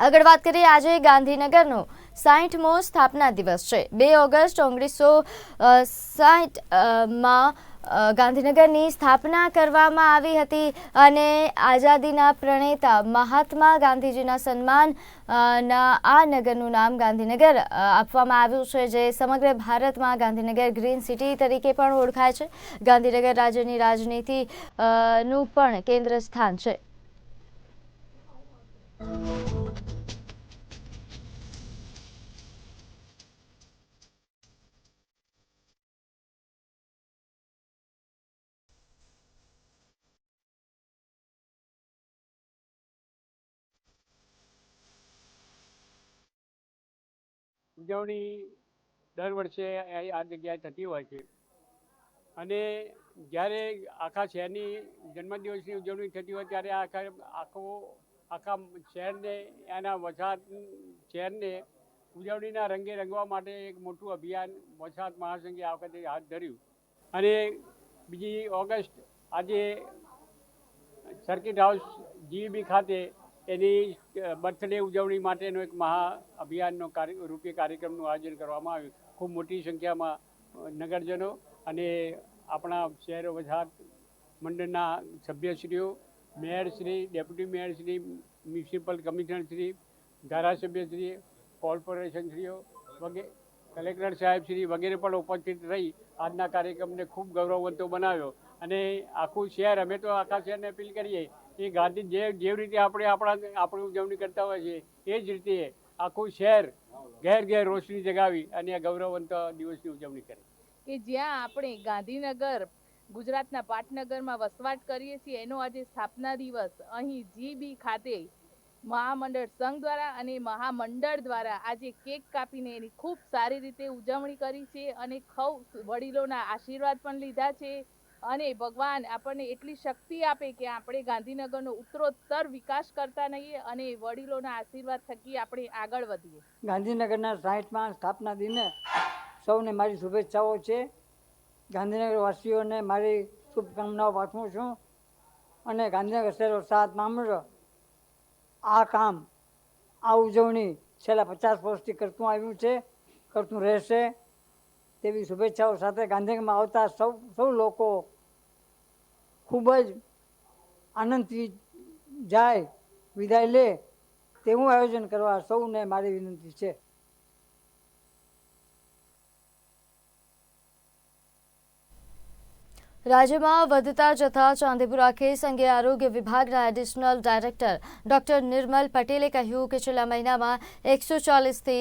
આગળ વાત કરીએ આજે ગાંધીનગરનો. સાહીઠમો સ્થાપના દિવસ છે. બે ઓગસ્ટ ઓગણીસો સાહીઠમાં ગાંધીનગરની સ્થાપના કરવામાં આવી હતી અને આઝાદીના પ્રણેતા મહાત્મા ગાંધીજીના સન્માન ના, આ નગરનું નામ ગાંધીનગર આપવામાં આવ્યું છે, જે સમગ્ર ભારતમાં ગાંધીનગર ગ્રીન સિટી તરીકે પણ ઓળખાય છે. ગાંધીનગર રાજ્યની રાજનીતિ નું પણ કેન્દ્ર સ્થાન છે. ઉજવણી દર વર્ષે આ જગ્યાએ થતી હોય છે. અને જ્યારે આખા શહેરની જન્મદિવસની ઉજવણી થતી હોય ત્યારે આખા આખો આખા શહેરને એના વસાહત શહેરને ઉજવણીના રંગે રંગવા માટે એક મોટું અભિયાન વસાહત મહાસંઘે આ વખતે હાથ ધર્યું. અને બીજી ઓગસ્ટ આજે સર્કિટ હાઉસ જીબી ખાતે એની બર્થડે ઉજવણી માટેનો એક મહા અભિયાનનો કાર્ય, રૂપે કાર્યક્રમનું આયોજન કરવામાં આવ્યું. ખૂબ મોટી સંખ્યામાં નગરજનો અને આપણા શહેર વસાહત મંડળના સભ્યશ્રીઓ મેયરશ્રી ડેપ્યુટી મેયરશ્રી મ્યુનિસિપલ કમિશનરશ્રી ધારાસભ્યશ્રી કોર્પોરેશનશ્રીઓ વગેરે કલેક્ટર સાહેબશ્રી વગેરે પણ ઉપસ્થિત રહી આજના કાર્યક્રમને ખૂબ ગૌરવવંતો બનાવ્યો. અને આખું શહેર, અમે તો આખા શહેરને અપીલ કરીએ કે ગાંધી જે જેવી રીતે આપણે આપણા આપણી ઉજવણી કરતા હોય છે, એ જ રીતે આખું શહેર ઘેર ઘેર રોશની જગાવી અને આ ગૌરવવંત દિવસની ઉજવણી કરે. કે જ્યાં આપણે ગાંધીનગર, ગુજરાતના પાટનગરમાં વસવાટ કરીએ છીએ, એનો આજે સ્થાપના દિવસ. અહીં જીબી ખાતે મહામંડળ સંઘ દ્વારા અને મહામંડળ દ્વારા આજે કેક કાપીને એની ખૂબ સારી રીતે ઉજવણી કરી છે અને ખૌ વડીલોના આશીર્વાદ પણ લીધા છે. અને ભગવાન આપણને એટલી શક્તિ આપે કે આપણે ગાંધીનગરનો ઉત્તરોત્તર વિકાસ કરતા રહીએ અને વડીલોના આશીર્વાદ થકી આપણે આગળ વધીએ. ગાંધીનગરના સાહીઠમાં સ્થાપના દિને સૌને મારી શુભેચ્છાઓ છે. ગાંધીનગરવાસીઓને મારી શુભકામનાઓ પાઠવું છું અને ગાંધીનગર શહેર સાત મામલો આ કામ, આ ઉજવણી છેલ્લા પચાસ વર્ષથી કરતું આવ્યું છે, કરતું રહેશે. તેવી શુભેચ્છાઓ સાથે ગાંધીનગરમાં આવતા સૌ સૌ લોકો ખૂબ જ આનંદથી જાય, વિદાય લે તેવું આયોજન કરવા સૌને મારી વિનંતી છે. રાજ્યમાં વધતા જતા ચાંદીપુરા કેસ અંગે આરોગ્ય વિભાગના એડિશનલ ડાયરેક્ટર ડોક્ટર નિર્મલ પટેલે કહ્યું કે છેલ્લા મહિનામાં એકસો ચાલીસથી